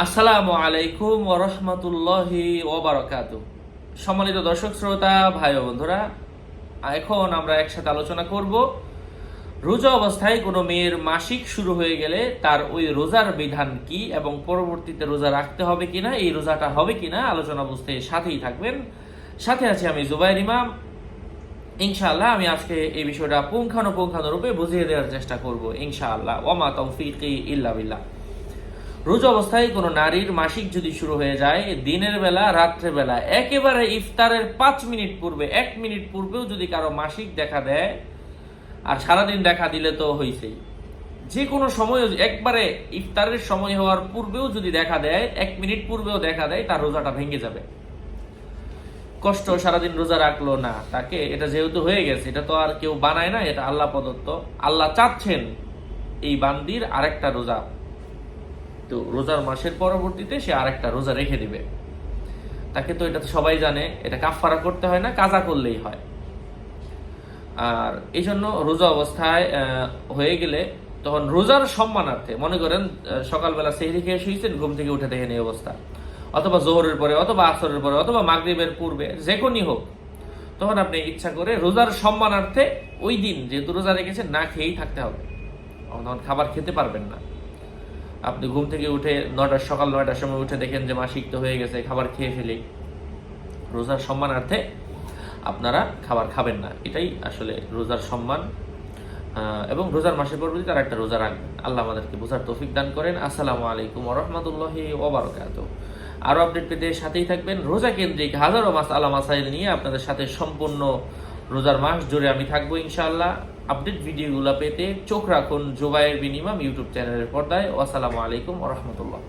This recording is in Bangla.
আসসালামু আলাইকুম ওরহমতুল্লাহি ওবরাকাত সম্মানিত দর্শক, শ্রোতা, ভাই বন্ধুরা, এখন আমরা একসাথে আলোচনা করব, রোজা অবস্থায় কোনো মেয়ের মাসিক শুরু হয়ে গেলে তার ওই রোজার বিধান কি এবং পরবর্তীতে রোজা রাখতে হবে কিনা, এই রোজাটা হবে কিনা, আলোচনা বুঝতে সাথেই থাকবেন। সাথে আছে আমি জুবাইর ইমাম। ইনশাআল্লাহ আমি আজকে এই বিষয়টা পুঙ্খানুপুঙ্খানুরূপে বুঝিয়ে দেওয়ার চেষ্টা করব, ইনশাআল্লাহ। ওমা তৌফিকি ইল্লা বিল্লাহ। রোজা অবস্থায় কোনো নারীর মাসিক যদি শুরু হয়ে যায়, দিনের বেলা, রাত্রে বেলা, একেবারে ইফতারের পাঁচ মিনিট পূর্বে, এক মিনিট পূর্বেও যদি কারও মাসিক দেখা দেয়, আর সারাদিন দেখা দিলে তো হয়েছেই যে কোনো সময়, একবারে ইফতারের সময় হওয়ার পূর্বেও যদি দেখা দেয়, এক মিনিট পূর্বেও দেখা দেয়, তার রোজাটা ভেঙে যাবে। কষ্ট সারাদিন রোজা রাখল না, তাকে এটা যেহেতু হয়ে গেছে, এটা তো আর কেউ বানায় না, এটা আল্লাহ প্রদত্ত। আল্লাহ চাচ্ছেন এই বান্দির আরেকটা রোজা। তো রোজার মাসের পরবর্তীতে সে আরেকটা রোজা রেখে দিবে। তাকে তো এটা তো সবাই জানে, এটা কাফারা করতে হয় না, কাজা করলেই হয়। আর এই জন্য রোজা অবস্থায় হয়ে গেলে তখন রোজার সম্মানার্থে, মনে করেন সকালবেলা সেহরি খেয়ে শুয়েছেন, ঘুম থেকে উঠে দেখেন এই অবস্থা। অথবা জোহরের পরে, অথবা আসরের পরে, অথবা মাগরিবের পূর্বে, যে কোনই হোক, তখন আপনি ইচ্ছা করে রোজার সম্মানার্থে ওই দিন যেহেতু রোজা রেখেছেন, না খেয়েই থাকতে হবে। তখন খাবার খেতে পারবেন না। আপনি ঘুম থেকে উঠে নয়টার সকাল নয়টার সময় উঠে দেখেন যে মাসিক তো হয়ে গেছে, খাবার খেয়ে ফেলি। রোজার সম্মানার্থে আপনারা খাবার খাবেন না। এটাই আসলে রোজার সম্মান। এবং রোজার মাসের পরবর্তী তার একটা রোজা রাখবেন। আল্লাহ আমাদেরকে বোঝার তৌফিক দান করেন। আসসালামু আলাইকুম রহমতুল্লাহি ওবরাকাত আরও আপডেট পেতে সাথেই থাকবেন। রোজা কেন্দ্রিক হাজারো মাস আলা মাসাইল নিয়ে আপনাদের সাথে সম্পূর্ণ রোজার মাস জুড়ে আমি থাকব ইনশাআল্লাহ। আপডেট ভিডিওগুলো পেতে চোখ রাখুন জোবাইয়ের বিনিমাম ইউটিউব চ্যানেলের পর্দায়। আসসালামু আলাইকুম রহমতুল্লাহ।